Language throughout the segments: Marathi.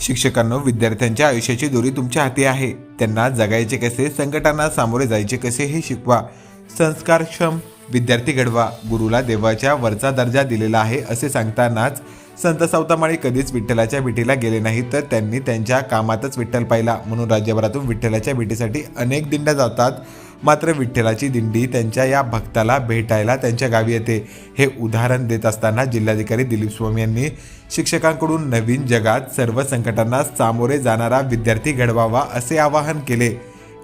शिक्षकांनो विद्यार्थ्यांच्या आयुष्याची दोरी तुमच्या हाती आहे. त्यांना जगायचे कसे संकटांना सामोरे जायचे कसे हे शिकवा. संस्कारक्षम विद्यार्थी घडवा. गुरुला देवाच्या वरचा दर्जा दिलेला आहे असे सांगतानाच संत सावतामाळी कधीच विठ्ठलाच्या भेटीला गेले नाही तर त्यांनी त्यांच्या कामातच विठ्ठल पाहिला. म्हणून राज्यभरातून विठ्ठलाच्या भेटीसाठी अनेक दिंड्या जातात. मात्र विठ्ठलाची दिंडी त्यांच्या या भक्ताला भेटायला त्यांच्या गावी येते. हे उदाहरण देत असताना जिल्हाधिकारी दिलीप स्वामी यांनी शिक्षकांकडून नवीन जगात सर्व संकटांना सामोरे जाणारा विद्यार्थी घडवावा असे आवाहन केले.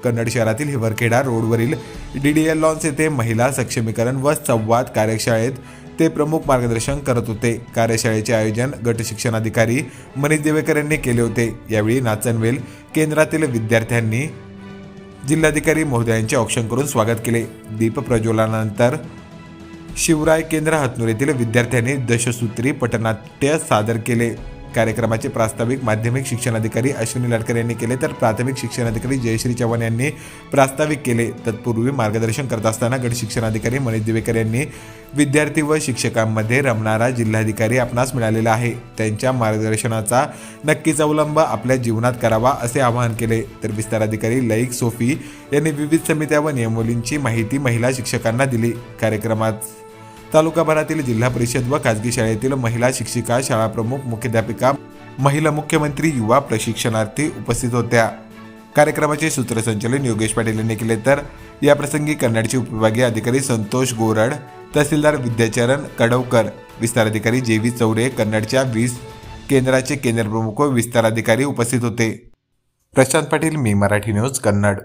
कन्नड शहरातील हिवरखेडा रोडवरील डी डी एल लॉन्स येथे महिला सक्षमीकरण व संवाद कार्यशाळेत ते प्रमुख मार्गदर्शन करत होते. कार्यशाळेचे आयोजन गट शिक्षणाधिकारी मनीष देवेकर यांनी केले होते. यावेळी नाचनवेल केंद्रातील विद्यार्थ्यांनी जिल्हाधिकारी महोदयांचे औक्षण करून स्वागत केले. दीप प्रज्वलनानंतर शिवराय केंद्र हातनूर येथील विद्यार्थ्यांनी दशसूत्री पटनाट्य सादर केले. कार्यक्रमाचे प्रास्ताविक माध्यमिक शिक्षणाधिकारी अश्विनी लडकर यांनी केले तर प्राथमिक शिक्षणाधिकारी जयश्री चव्हाण यांनी प्रास्ताविक केले. तत्पूर्वी मार्गदर्शन करत असताना गट शिक्षणाधिकारी मनीष दिवेकर यांनी विद्यार्थी व शिक्षकांमध्ये रमणारा जिल्हाधिकारी आपणास मिळालेला आहे. त्यांच्या मार्गदर्शनाचा नक्कीच अवलंब आपल्या जीवनात करावा असे आवाहन केले. तर विस्ताराधिकारी लईक सोफी यांनी विविध समित्या व नियमोलींची माहिती महिला शिक्षकांना दिली. कार्यक्रमात तालुकाभरातील जिल्हा परिषद व खाजगी शाळेतील महिला शिक्षिका शाळा प्रमुख मुख्याध्यापिका महिला मुख्यमंत्री युवा प्रशिक्षणार्थी उपस्थित होत्या. कार्यक्रमाचे सूत्रसंचालन योगेश पाटील यांनी केले तर याप्रसंगी कन्नडचे उपविभागीय अधिकारी संतोष गोरड तहसीलदार विद्याचरण कडवकर विस्तार अधिकारी जे व्ही चौरे कन्नडच्या वीस केंद्राचे केंद्रप्रमुख व विस्तार अधिकारी उपस्थित होते. प्रशांत पाटील मी मराठी न्यूज कन्नड.